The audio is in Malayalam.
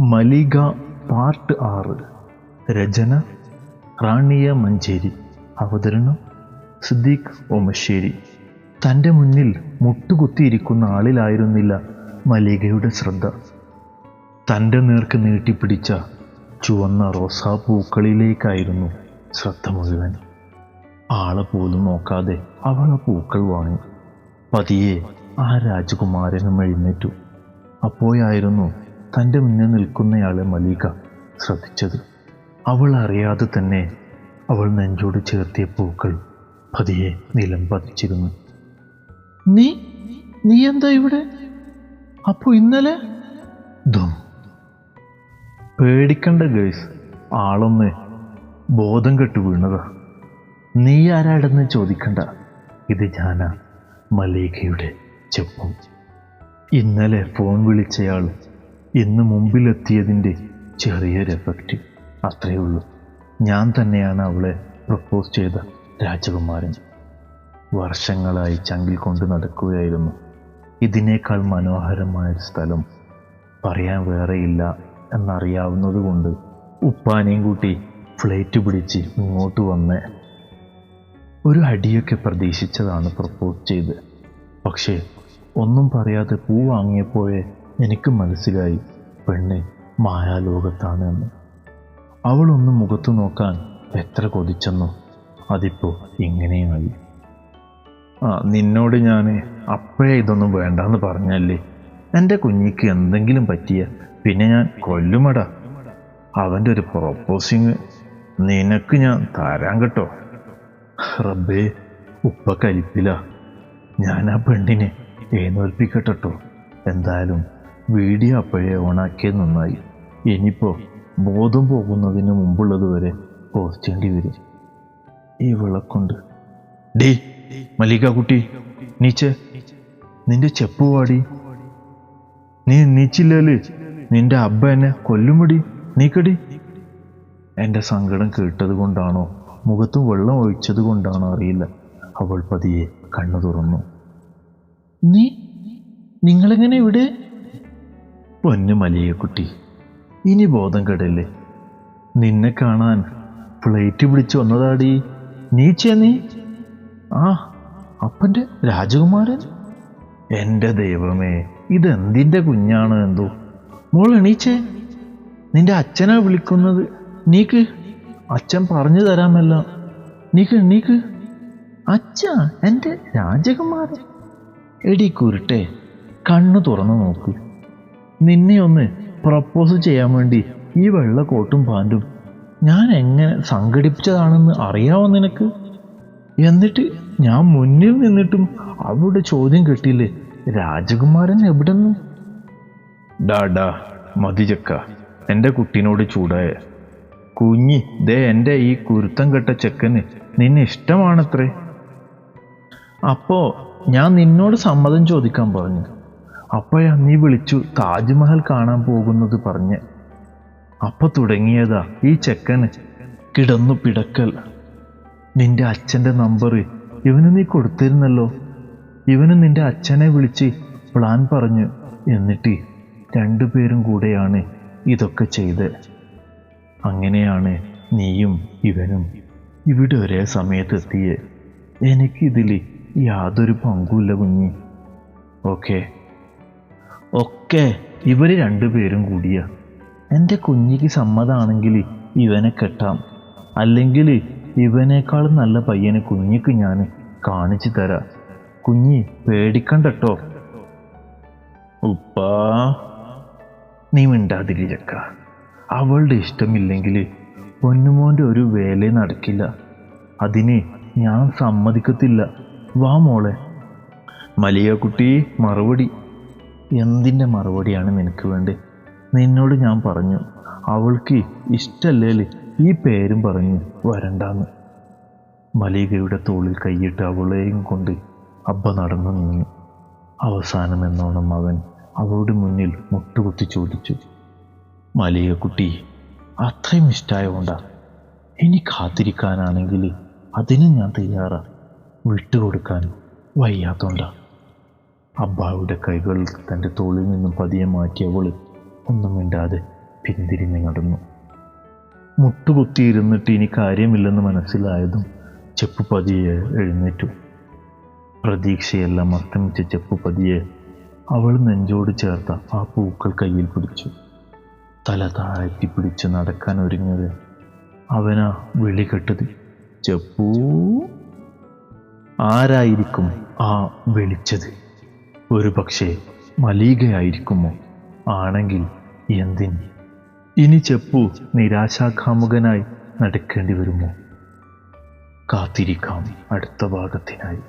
മലിക പാർട്ട് ആറ്. രചന റാണിയ മഞ്ചേരി. അവതരണം സിദ്ദീഖ് ഓമശ്ശേരി. തന്റെ മുന്നിൽ മുട്ടുകുത്തിയിരിക്കുന്ന ആളിലായിരുന്നില്ല മലികയുടെ ശ്രദ്ധ. തന്റെ നേർക്ക് നീട്ടിപ്പിടിച്ച ചുവന്ന റോസാപ്പൂക്കളിലേക്കായിരുന്നു ശ്രദ്ധ മുഴുവൻ. ആളെ പോലും നോക്കാതെ അവൾ ആ പൂക്കൾ വാങ്ങി. പതിയെ ആ രാജകുമാരനും എഴുന്നേറ്റു. അപ്പോഴായിരുന്നു തന്റെ മുന്നിൽ നിൽക്കുന്നയാളെ മലിക ശ്രദ്ധിച്ചത്. അവൾ അറിയാതെ തന്നെ അവൾ നെഞ്ചോട് ചേർത്തിയ പൂക്കൾ പതിയെ നിലം പതിച്ചിരുന്നു. നീ നീ എന്താ ഇവിടെ? അപ്പോ ഇന്നലെ? പേടിക്കണ്ട ഗേഴ്സ് ആളൊന്ന് ബോധം കെട്ടു വീണതാ. നീ ആരാടെന്ന് ചോദിക്കണ്ട. ഇത് ഞാനാ മലീകയുടെ ചെപ്പം. ഇന്നലെ ഫോൺ വിളിച്ചയാൾ ഇന്ന് മുമ്പിലെത്തിയതിന്റെ ചെറിയൊരു എഫക്റ്റ് അത്രയേ ഉള്ളൂ. ഞാൻ തന്നെയാണ് അവളെ പ്രപ്പോസ് ചെയ്ത രാജകുമാരൻ. വർഷങ്ങളായി ചങ്കിൽ കൊണ്ട് നടക്കുകയായിരുന്നു. ഇതിനേക്കാൾ മനോഹരമായ സ്ഥലം. പറയാൻ വേറെയില്ല എന്നറിയാവുന്നത് കൊണ്ട് ഉപ്പാനെയും കൂട്ടി ഫ്ലൈറ്റ് പിടിച്ച് ഇങ്ങോട്ട് വന്ന്. ഒരു അടിയൊക്കെ പ്രതീക്ഷിച്ചതാണ് പ്രപ്പോസ് ചെയ്ത്. പക്ഷേ ഒന്നും പറയാതെ പൂ വാങ്ങിയപ്പോഴേ എനിക്ക് മനസ്സിലായി പെണ്ണ് മായാലോകത്താണ് എന്ന് അവളൊന്ന് മുഖത്തു നോക്കാൻ എത്ര കൊതിച്ചെന്നോ അതിപ്പോ ഇങ്ങനെയായി ആ നിന്നോട് ഞാൻ അപ്പോഴേ ഇതൊന്നും വേണ്ടെന്ന് പറഞ്ഞല്ലേ? എന്റെ കുഞ്ഞിക്ക് എന്തെങ്കിലും പറ്റിയ പിന്നെ ഞാൻ കൊല്ലുമടാ. അവന്റെ ഒരു പ്രൊപ്പോസിങ് നിനക്ക് ഞാൻ തരാൻ കേട്ടോ. റബ്ബേ ഉപ്പ കലിപ്പില ഞാൻ ആ പെണ്ണിനെ എഴുന്നേൽപ്പിക്കട്ടോ എന്തായാലും വീഡിയോ അപ്പോഴേ ഓണാക്കിയത് നന്നായി. ഇനിയിപ്പോൾ ബോധം പോകുന്നതിന് മുമ്പുള്ളത് വരെ പോസ്റ്റേണ്ടി വരും. ഈ വിളക്കുണ്ട്. ഡേ മല്ലിക കുട്ടി നീച്ചേ നിന്റെ ചെപ്പ് പാടി നീ നീച്ചില്ലല്ലേ നിന്റെ അബ്ബ എന്നെ കൊല്ലുമടി. നീക്കടി. എന്റെ സങ്കടം കേട്ടത് കൊണ്ടാണോ മുഖത്തും വെള്ളം ഒഴിച്ചത് കൊണ്ടാണോ അറിയില്ല. അവൾ പതിയെ കണ്ണു തുറന്നു. നീ നിങ്ങളെങ്ങനെ ഇവിടെ? പൊന്നു മലിയക്കുട്ടി ഇനി ബോധം കെടല്ലേ? നിന്നെ കാണാൻ ഫ്ലൈറ്റ് വിളിച്ചു വന്നതാടി. നീച്ചേ നീ? ആ അപ്പന്റെ രാജകുമാരൻ? എന്റെ ദൈവമേ ഇതെന്തിന്റെ കുഞ്ഞാണ് എന്തോ? മോൾ എണീച്ചേ. നിന്റെ അച്ഛനാ വിളിക്കുന്നത്. നീക്ക് അച്ഛൻ പറഞ്ഞു തരാമല്ലോ. നീക്ക് നീക്ക്. അച്ഛ എന്റെ രാജകുമാരൻ. എടി കുരുട്ടെ കണ്ണു തുറന്നു നോക്ക്. നിന്നെ ഒന്ന് പ്രപ്പോസ് ചെയ്യാൻ വേണ്ടി ഈ വെള്ള കോട്ടും പാന്റും ഞാൻ എങ്ങനെ സംഘടിപ്പിച്ചതാണെന്ന് അറിയാമോ നിനക്ക്? എന്നിട്ട് ഞാൻ മുന്നിൽ നിന്നിട്ടും അവളുടെ ചോദ്യം കിട്ടിയില്ലേ രാജകുമാരൻ എവിടെന്ന്? ഡാ ഡാ മതിചക്ക എന്റെ കുട്ടീനോട് ചൂടായ. കുഞ്ഞി ദേ എന്റെ ഈ കുരുത്തം കെട്ട ചെക്കന് നിന്നെ ഇഷ്ടമാണത്രേ. അപ്പോ ഞാൻ നിന്നോട് സമ്മതം ചോദിക്കാൻ പറഞ്ഞു. അപ്പോഴാ നീ വിളിച്ചു താജ്മഹൽ കാണാൻ പോകുന്നത് പറഞ്ഞ്. അപ്പൊ തുടങ്ങിയതാ ഈ ചെക്കന്. കിടന്നു പിടക്കൽ. നിന്റെ അച്ഛന്റെ നമ്പർ. ഇവന് നീ കൊടുത്തിരുന്നല്ലോ. ഇവന് നിന്റെ അച്ഛനെ വിളിച്ച് പ്ലാൻ പറഞ്ഞു. എന്നിട്ട് രണ്ടുപേരും കൂടെയാണ് ഇതൊക്കെ ചെയ്ത്. അങ്ങനെയാണ് നീയും ഇവനും ഇവിടെ ഒരേ സമയത്ത് എത്തിയേ എനിക്കിതിൽ യാതൊരു പങ്കുമില്ല കുഞ്ഞി. ഓക്കെ. ഒക്കെ ഇവർ രണ്ടുപേരും കൂടിയാ. എന്റെ കുഞ്ഞിക്ക് സമ്മതമാണെങ്കിൽ ഇവനെ കെട്ടാം. അല്ലെങ്കിൽ ഇവനേക്കാൾ നല്ല പയ്യനെ കുഞ്ഞിക്ക് ഞാൻ കാണിച്ചു തരാം. കുഞ്ഞി പേടിക്കണ്ടട്ടോ. ഉപ്പാ നീ മിണ്ടാതിരി ചക്ക. അവളുടെ ഇഷ്ടമില്ലെങ്കിൽ പൊന്നുമോന്റെ ഒരു വേല നടക്കില്ല. അതിന് ഞാൻ സമ്മതിക്കത്തില്ല. വാ മോളെ. മലിയ കുട്ടി മറുപടി. എന്തിന്റെ മറുപടിയാണ് നിനക്ക് വേണ്ടി? നിന്നോട് ഞാൻ പറഞ്ഞു അവൾക്ക് ഇഷ്ടല്ലേ ഈ പേരും പറഞ്ഞ് വരണ്ടാന്ന്. മലികയുടെ തോളിൽ കൈയിട്ട് അവളെയും കൊണ്ട് അബ്ബ നടന്നു നീങ്ങി അവസാനം എന്നോണം അവൻ അവളുടെ മുന്നിൽ മുട്ടുകുത്തി ചോദിച്ചു മലിക കുട്ടി അത്രയും ഇഷ്ടമായതുകൊണ്ടാ ഇനി കാത്തിരിക്കാനാണെങ്കിൽ അതിന് ഞാൻ തയ്യാറാ. വിട്ടുകൊടുക്കാൻ വയ്യാത്തോണ്ടാ. അബ്ബായുടെ കൈകൾ തന്റെ തോളിൽ നിന്നും പതിയെ മാറ്റി അവൾ ഒന്നും മിണ്ടാതെ പിന്തിരിഞ്ഞ് നടന്നു. മുട്ടുകുത്തിയിരുന്നിട്ട് ഇനി കാര്യമില്ലെന്ന് മനസ്സിലായതും ചെപ്പു പതിയെ എഴുന്നേറ്റു. പ്രതീക്ഷയെല്ലാം അസ്തമിച്ച ചെപ്പു പതിയെ അവൾ നെഞ്ചോട് ചേർത്ത ആ പൂക്കൾ കയ്യിൽ പിടിച്ചു. തല താഴ്ത്തി പിടിച്ച് നടക്കാൻ ഒരുങ്ങിയത് അവനാ വിളി കെട്ടത് ചെപ്പൂ ആരായിരിക്കും ആ വിളിച്ചത്? ഒരു പക്ഷേ മലീകയായിരിക്കുമോ? ആണെങ്കിൽ എന്തിന് ഇനി ചെപ്പു നിരാശാകാമുകനായി നടക്കേണ്ടി വരുമോ കാത്തിരിക്കാം അടുത്ത ഭാഗത്തിനായി.